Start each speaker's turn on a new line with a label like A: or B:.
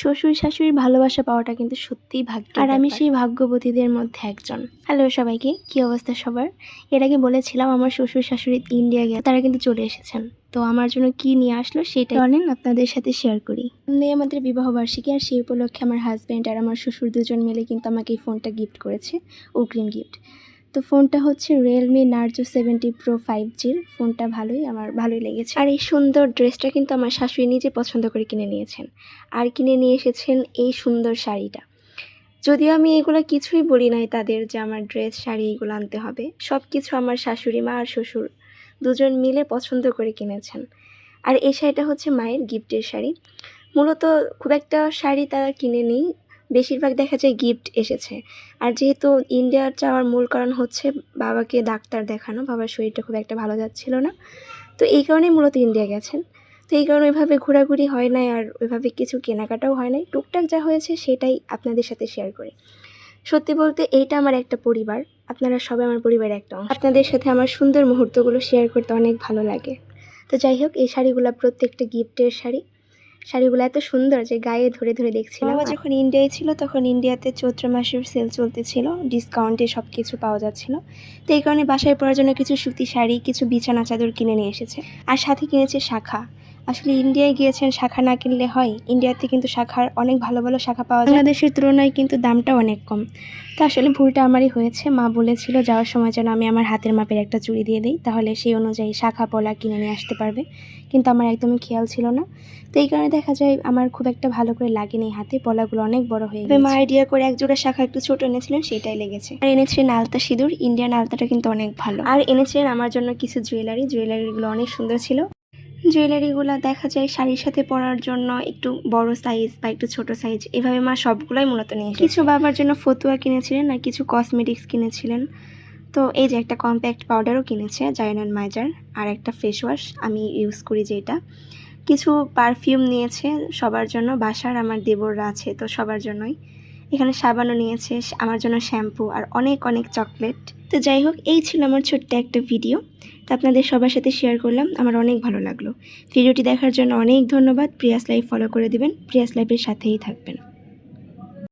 A: শ্বশুর শাশুড়ির ভালোবাসা পাওয়াটা কিন্তু সত্যিই ভাগ্য আর আমি সেই ভাগ্যবতীদের মধ্যে একজন। হ্যালো সবাইকে কি অবস্থা সবার? এর আগে বলেছিলাম আমার শ্বশুর শাশুড়ি ইন্ডিয়া গিয়ে তারা কিন্তু চলে এসেছেন। তো আমার জন্য কি নিয়ে আসলো সেটা অনেক আপনাদের সাথে শেয়ার করি। নেই আমাদের বিবাহ বার্ষিকী আর সেই উপলক্ষে আমার হাজব্যান্ড আর আমার শ্বশুর দুজন মিলে কিন্তু আমাকে এই ফোনটা গিফট করেছে অগ্রিম গিফট তো ফোনটা হচ্ছে Realme Narzo seventy pro five জির ফোনটা ভালোই, আমার ভালোই লেগেছে। আর এই সুন্দর ড্রেসটা কিন্তু আমার শাশুড়ি নিজে পছন্দ করে কিনে নিয়েছেন। আর কিনে নিয়ে এসেছেন এই সুন্দর শাড়িটা। যদিও আমি এগুলো কিছুই বলি নাই তাদের যে আমার ড্রেস শাড়ি এগুলো আনতে হবে। সব কিছু আমার শাশুড়ি মা আর শ্বশুর দুজন মিলে পছন্দ করে কিনেছেন। আর এই শাড়িটা হচ্ছে মায়ের গিফটের শাড়ি। মূলত খুব একটা শাড়ি তারা কিনে নেই। বেশিরভাগ দেখা যায় গিফট এসেছে। আর যেহেতু ইন্ডিয়ার যাওয়ার মূল কারণ হচ্ছে বাবাকে ডাক্তার দেখানো, বাবার শরীরটা খুব একটা ভালো যাচ্ছিল না। তো এই কারণেই মূলত ইন্ডিয়া গেছেন। তো এই কারণে ওইভাবে ঘোরাঘুরি হয় নাই আর ওইভাবে কিছু কেনাকাটাও হয় নাই। টুকটাক যা হয়েছে সেটাই আপনাদের সাথে শেয়ার করি। সত্যি বলতে এইটা আমার একটা পরিবার। আপনারা সবাই আমার পরিবারের একটা অংশ। আপনাদের সাথে আমার সুন্দর মুহূর্তগুলো শেয়ার করতে অনেক ভালো লাগে। তো যাই হোক, এই শাড়িগুলো প্রত্যেকটা গিফটের শাড়ি। শাড়িগুলো এত সুন্দর যে গায়ে ধরে ধরে দেখছিলাম। বাবা যখন ইন্ডিয়ায় ছিল তখন ইন্ডিয়াতে চৈত্র মাসের সেল চলতেছিল ডিসকাউন্টে সব কিছু পাওয়া যাচ্ছিল। তো এই কারণে বাসায় পড়ার জন্য কিছু সুতি শাড়ি, কিছু বিছানা চাদর কিনে নিয়ে এসেছে। আর সাথে কিনেছে শাখা। আসলে ইন্ডিয়ায় গিয়েছেন শাখা না কিনলে হয়। ইন্ডিয়াতে কিন্তু শাখার অনেক ভালো ভালো শাখা পাওয়া যায়। বাংলাদেশের তুলনায় কিন্তু দামটা অনেক কম। তো আসলে ভুলটা আমারই হয়েছে। মা বলেছিল যাওয়ার সময় যেন আমি আমার হাতের মাপের একটা চুড়ি দিয়ে দিই তাহলে সেই অনুযায়ী শাখা পলা কিনে নিয়ে আসতে পারবে। কিন্তু আমার একদমই খেয়াল ছিল না। তো এই কারণে দেখা যায় আমার খুব একটা ভালো করে লাগেনি হাতে। পলাগুলো অনেক বড় হয়ে গেছে মা আইডিয়া করে এক জোড়া শাখা একটু ছোট এনেছিলেন সেটাই লেগেছে। আর এনেছিলেন আলতা সিঁদুর। ইন্ডিয়ান আলতাটা কিন্তু অনেক ভালো। আর এনেছিলেন আমার জন্য কিছু জুয়েলারি জুয়েলারিগুলো অনেক সুন্দর ছিল। জুয়েলারিগুলো দেখা যায় শাড়ির সাথে পরার জন্য একটু বড় সাইজ বা একটু ছোট সাইজ এভাবে মা সবগুলোই মূলত নিয়ে কিছু বাবার জন্য ফতুয়া কিনেছিলেন আর কিছু কসমেটিক্স কিনেছিলেন। তো এই যে একটা কম্প্যাক্ট পাউডারও কিনেছে জায়নান মাইজার আর একটা ফেস ওয়াশ আমি ইউজ করি যেটা। কিছু পারফিউম নিয়েছে সবার জন্য, বাসার আমার দেবররা আছে, তো সবার জন্যই। এখানে সাবানও নিয়েছে, আমার জন্য শ্যাম্পু আর অনেক অনেক চকলেট। তো যাই হোক, এই ছিল আমার ছোট্ট একটা ভিডিও। তা আপনাদের সবার সাথে শেয়ার করলাম, আমার অনেক ভালো লাগল। ভিডিওটি দেখার জন্য অনেক ধন্যবাদ। প্রিয়াস লাইভ ফলো করে দিবেন, প্রিয়াস লাইভের সাথেই থাকবেন।